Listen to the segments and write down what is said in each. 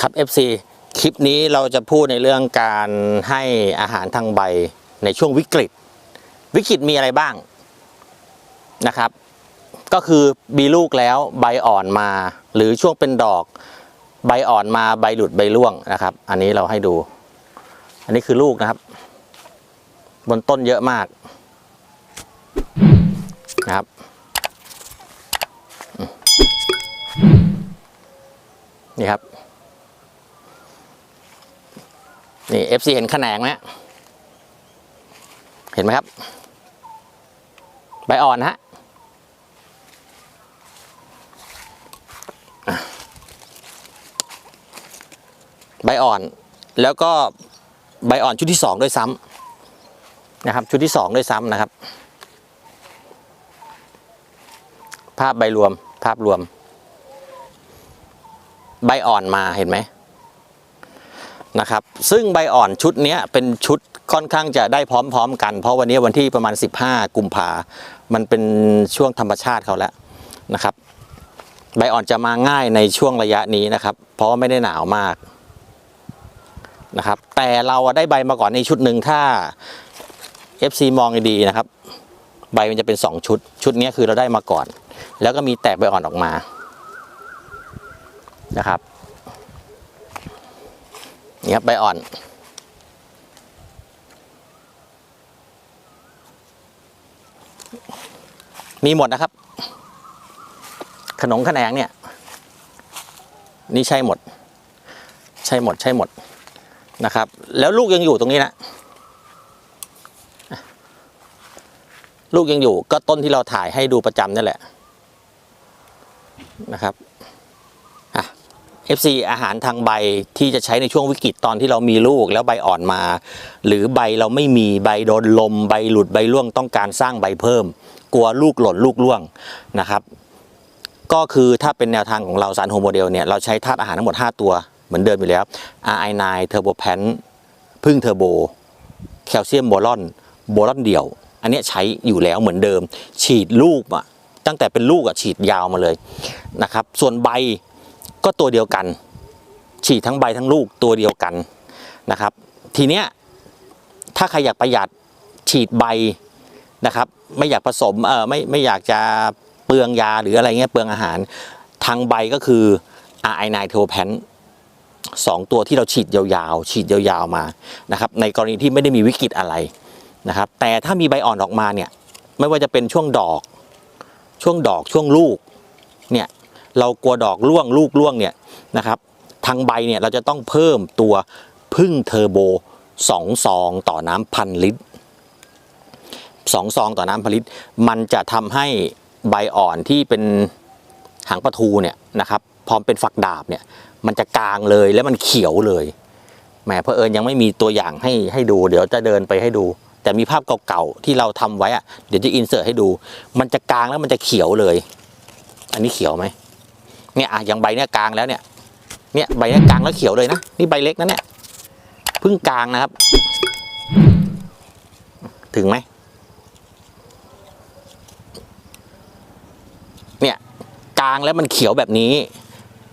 ครับ FC คลิปนี้เราจะพูดในเรื่องการให้อาหารทางใบในช่วงวิกฤต วิกฤตมีอะไรบ้างนะครับ ก็คือมีลูกแล้วใบอ่อนมา หรือช่วงเป็นดอก ใบอ่อนมาใบหลุดใบร่วงนะครับ อันนี้เราให้ดู อันนี้คือลูกนะครับ บนต้นเยอะมากนะครับนี่ครับ นี่ FC เห็นแขนงไหมเห็นไหมครับ ใบอ่อนนะฮะใบอ่อน แล้วก็ใบอ่อนชุดที่สองด้วยซ้ำนะครับ ชุดที่สองด้วยซ้ำนะครับ ภาพใบรวมภาพรวม ใบอ่อนมาเห็นไหม นะครับซึ่งใบอ่อนชุดนี้เป็นชุดค่อนข้างจะได้พร้อมๆกัน เพราะวันนี้วันที่ประมาณ 15 กุมภามันเป็นช่วงธรรมชาติเขาแล้วนะครับ ใบอ่อนจะมาง่ายในช่วงระยะนี้นะครับ เพราะไม่ได้หนาวมากนะครับแต่เราได้ใบมาก่อนในชุดหนึ่งถ้า FC มองดีนะครับ ใบมันจะเป็น 2 ชุด ชุดนี้คือเราได้มาก่อน แล้วก็มีแตกใบอ่อนออกมานะครับ นี่ครับใบอ่อน มีหมดนะครับ ขนมขนงเนี่ย นี่ใช่หมด ใช่หมดใช่หมดนะครับ แล้วลูกยังอยู่ตรงนี้นะลูกยังอยู่ก็ต้นที่เราถ่ายให้ดูประจำนี่แหละนะครับ FC อาหารทางใบที่จะใช้ในช่วงวิกฤตตอนที่เรามีลูกแล้วใบอ่อนมา หรือใบเราไม่มีใบโดนลมใบหลุดใบร่วงต้องการสร้างใบเพิ่ม กลัวลูกหล่นลูกร่วงนะครับ ก็คือถ้าเป็นแนวทางของเราสารโฮโมเดลเนี่ยเราใช้ธาตุอาหารทั้งหมด 5 ตัวเหมือนเดิมอยู่แล้ว RI9 เทอร์โบแพนพึ่งเทอร์โบแคลเซียมโบรอนโบรอนเดี่ยว อันนี้ใช้อยู่แล้วเหมือนเดิม ฉีดลูกอะตั้งแต่เป็นลูกอะฉีดยาวมาเลยนะครับ ส่วนใบ ก็ตัวเดียวกัน ฉีดทั้งใบทั้งลูกตัวเดียวกันนะครับ ทีเนี้ยถ้าใครอยากประหยัดฉีดใบนะครับ ไม่อยากผสมเออไม่ไม่อยากจะเปลืองยาหรืออะไรเงี้ยเปลืองอาหาร ทางใบก็คือ RI9 t o p a n สองตัวที่เราฉีดยาวๆ ฉีดยาวๆมานะครับ ในกรณีที่ไม่ได้มีวิกฤตอะไรนะครับ แต่ถ้ามีใบอ่อนออกมาเนี่ย ไม่ว่าจะเป็นช่วงดอก ช่วงดอกช่วงลูกเนี่ย เรากลัวดอกร่วงลูกร่วงเนี่ยนะครับทางใบเนี่ยเราจะต้องเพิ่มตัวพึ่งเทอร์โบสองซองต่อน้ำพันลิตรสองซองต่อน้ำพันลิตร มันจะทำให้ใบอ่อนที่เป็นหางปลาทูเนี่ยนะครับพร้อมเป็นฝักดาบเนี่ยมันจะกลางเลยแล้วมันเขียวเลยแหมเพอเอิญยังไม่มีตัวอย่างให้ให้ดู เดี๋ยวจะเดินไปให้ดู แต่มีภาพเก่าๆที่เราทำไว้อะเดี๋ยวจะอินเสิร์ตให้ดู มันจะกลางแล้วมันจะเขียวเลย อันนี้เขียวไหม เนี่ยอะอย่างใบเนี่ยกลางแล้วเนี่ยเนี่ยใบเนี่ยกลางแล้วเขียวเลยนะนี่ใบเล็กนะเนี่ยเพิ่งกลางนะครับ ถึงไหมเนี่ยกลางแล้วมันเขียวแบบนี้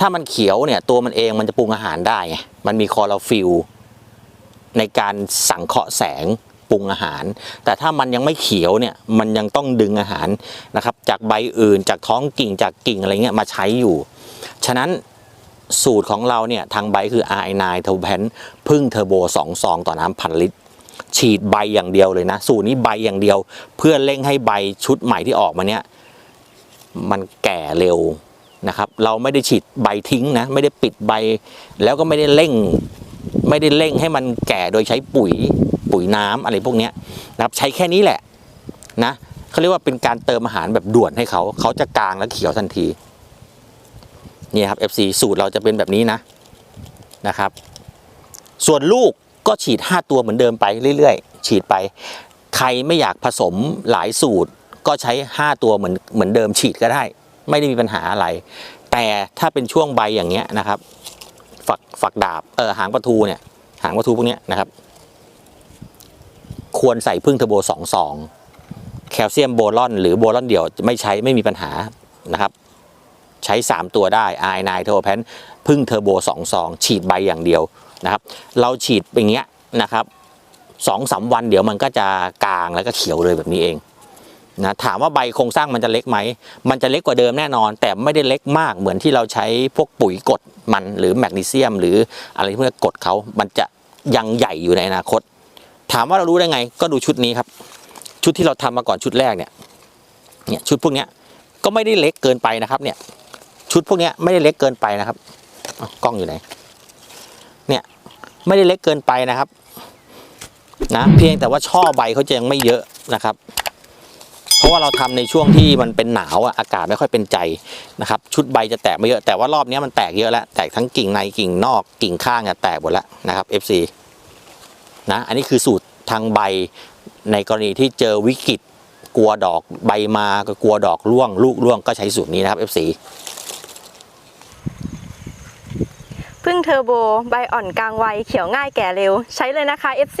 ถ้ามันเขียวเนี่ยตัวมันเองมันจะปรุงอาหารได้ มันมีคลอโรฟิลในการสังเคราะห์แสง ปรุงอาหาร แต่ถ้ามันยังไม่เขียวเนี่ยมันยังต้องดึงอาหารนะครับจากใบอื่นจากท้องกิ่งจากกิ่งอะไรเงี้ยมาใช้อยู่ ฉะนั้นสูตรของเราเนี่ยทางใบคือ RI9 เทอร์โบแพนพึ่งเทอร์โบ2ซองต่อน้ำพันลิตร ฉีดใบอย่างเดียวเลยนะ สูตรนี้ใบอย่างเดียว เพื่อเร่งให้ใบชุดใหม่ที่ออกมาเนี่ยมันแก่เร็วนะครับเราไม่ได้ฉีดใบทิ้งนะไม่ได้ปิดใบ แล้วก็ไม่ได้เร่งไม่ได้เร่งให้มันแก่โดยใช้ปุ๋ย ปุ๋ยน้ำอะไรพวกนี้นะครับใช้แค่นี้แหละนะเขาเรียกว่าเป็นการเติมอาหารแบบด่วนให้เขา เขาจะกลางและเขียวทันทีนี่ครับ FC สูตรเราจะเป็นแบบนี้นะนะครับ ส่วนลูกก็ฉีด 5 ตัวเหมือนเดิมไปเรื่อยๆ ฉีดไป ใครไม่อยากผสมหลายสูตร ก็ใช้ 5 ตัวเหมือนเหมือนเดิมฉีดก็ได้ ไม่ได้มีปัญหาอะไร แต่ถ้าเป็นช่วงใบอย่างเงี้ยนะครับ ฝักฝักดาบเออหางปลาทูเนี่ยหางปลาทูพวกเนี้ยนะครับ ควรใส่พึ่งเทอร์โบสองซองแคลเซียมโบรอน หรือโบรอนเดี่ยวไม่ใช้ไม่มีปัญหานะครับ ใช้ 3 ตัวได้ i9 เทอร์โบแพนพึ่งเทอร์โบสองซองฉีดใบอย่างเดียวนะครับ เราฉีดอย่างเงี้ยนะครับสองสามวันเดี๋ยวมันก็จะกลางแล้วก็เขียวเลยแบบนี้เองนะถามว่าใบโครงสร้างมันจะเล็กไหม มันจะเล็กกว่าเดิมแน่นอน แต่ไม่ได้เล็กมากเหมือนที่เราใช้พวกปุ๋ยกดมันหรือแมกนีเซียม หรืออะไรเพื่อกดเขา มันจะยังใหญ่อยู่ในอนาคต ถามว่าเรารู้ได้ไง ก็ดูชุดนี้ครับ ชุดที่เราทำมาก่อนชุดแรกเนี่ยเนี่ยชุดพวกเนี้ยก็ไม่ได้เล็กเกินไปนะครับ เนี่ย ชุดพวกเนี้ยไม่ได้เล็กเกินไปนะครับกล้องอยู่ไหนเนี่ยไม่ได้เล็กเกินไปนะครับนะเพียงแต่ว่าช่อใบเขาจะยังไม่เยอะนะครับ เพราะว่าเราทำในช่วงที่มันเป็นหนาวอะอากาศไม่ค่อยเป็นใจนะครับ ชุดใบจะแตกไม่เยอะแต่ว่ารอบนี้มันแตกเยอะแล้วแตกทั้งกิ่งในกิ่งนอกกิ่งข้างอะแตกหมดแล้วนะครับ FC นะอันนี้คือสูตรทางใบในกรณีที่เจอวิกฤตกลัวดอกใบมาก็กลัวดอกร่วง ลูกร่วงก็ใช้สูตรนี้นะครับ F4 พึ่งเทอร์โบ ใบอ่อนกลางวัยเขียวง่ายแก่เร็ว ใช้เลยนะคะ FC